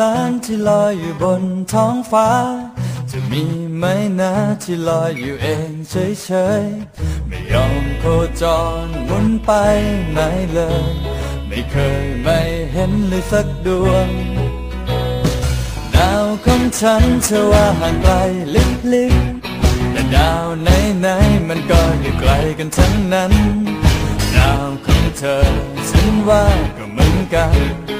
ล้านที่ลอยอยู่บนท้องฟ้า จะมีไหมนะที่ลอยอยู่เองเฉยๆ ไม่ยอมโคจรหมุนไปไหนเลย ไม่เคยไม่เห็นเลยสักดวงดาวของฉันเชื่อว่าห่างไกลลิบๆแต่ดาวไหนๆมันก็อยู่ไกลกันทั้งนั้น ดาวของเธอฉันว่าก็เหมือนกัน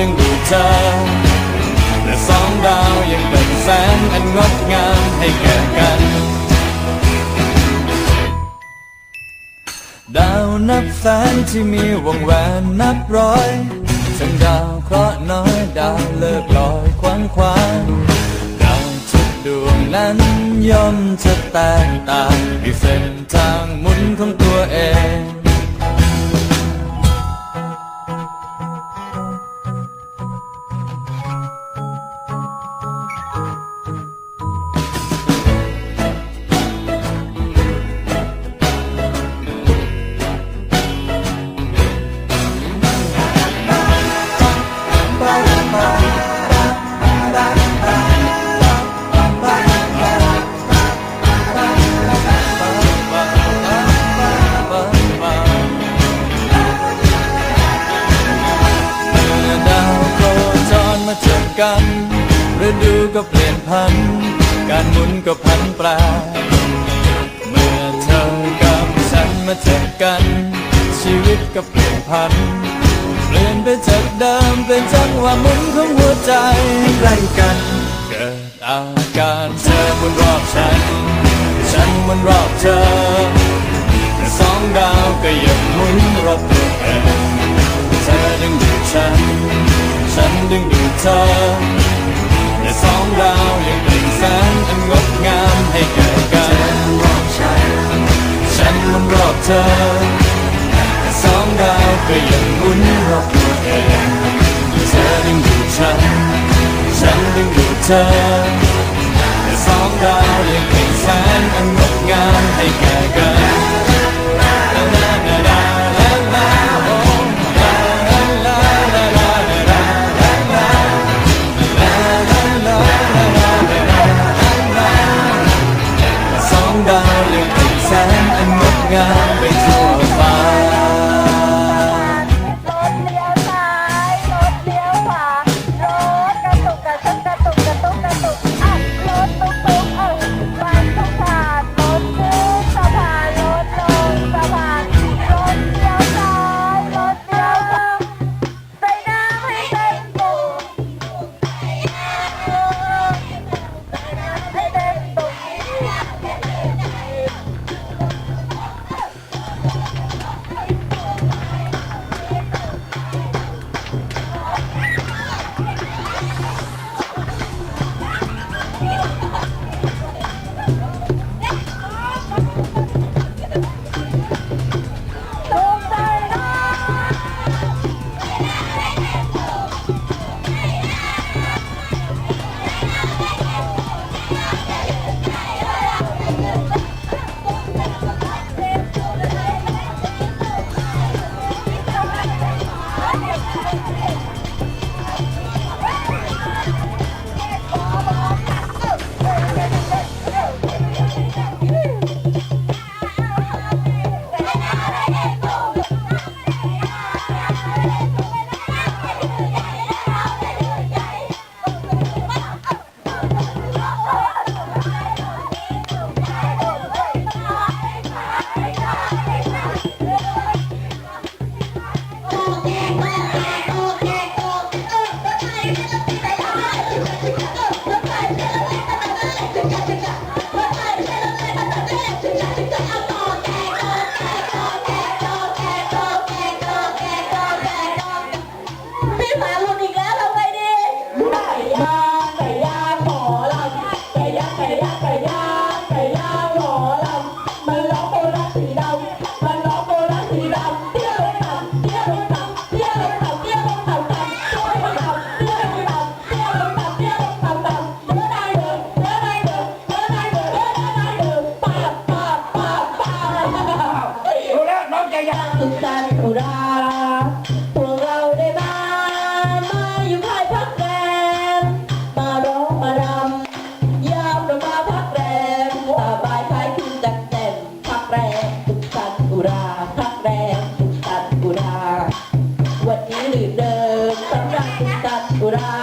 ดึงดูดเธอและสองดาวยังเป็นแสงอันงดงามให้แก่กัน ดาวนับแสนที่มีวงแหวนนับร้อยทั้งดาวเคราะห์น้อยดาวเลิกลอยควันควางดาวทุกดวงนั้นย่อมจะแตกต่างมีเส้นทางหมุนของตัวเอง กันฤดูก็เปลี่ยนพัน การหมุนก็พันแปรเมื่อเธอกับฉันมาเจอกัน ชีวิตก็เปลี่ยนพัน เปลี่ยนไปจากเดิมเป็นจังหวะหมุนของหัวใจใกล้กัน เกิดอาการเธอหมุนรอบฉัน ฉันหมุนรอบเธอแต่สองดาวก็ยังหมุน เธอแต่สองดาวยังเป็นแสงอันงดงามให้แก่กันฉันหมุนรอบเธอแต่สองดาวก็ยังหมุนรอบตัวเองเธอดึงดูดฉัน ฉันดึงดูดเธอแต่สองดาวยังเป็นแสงอันงดงามให้แก่ งานไปทั่ว llorar.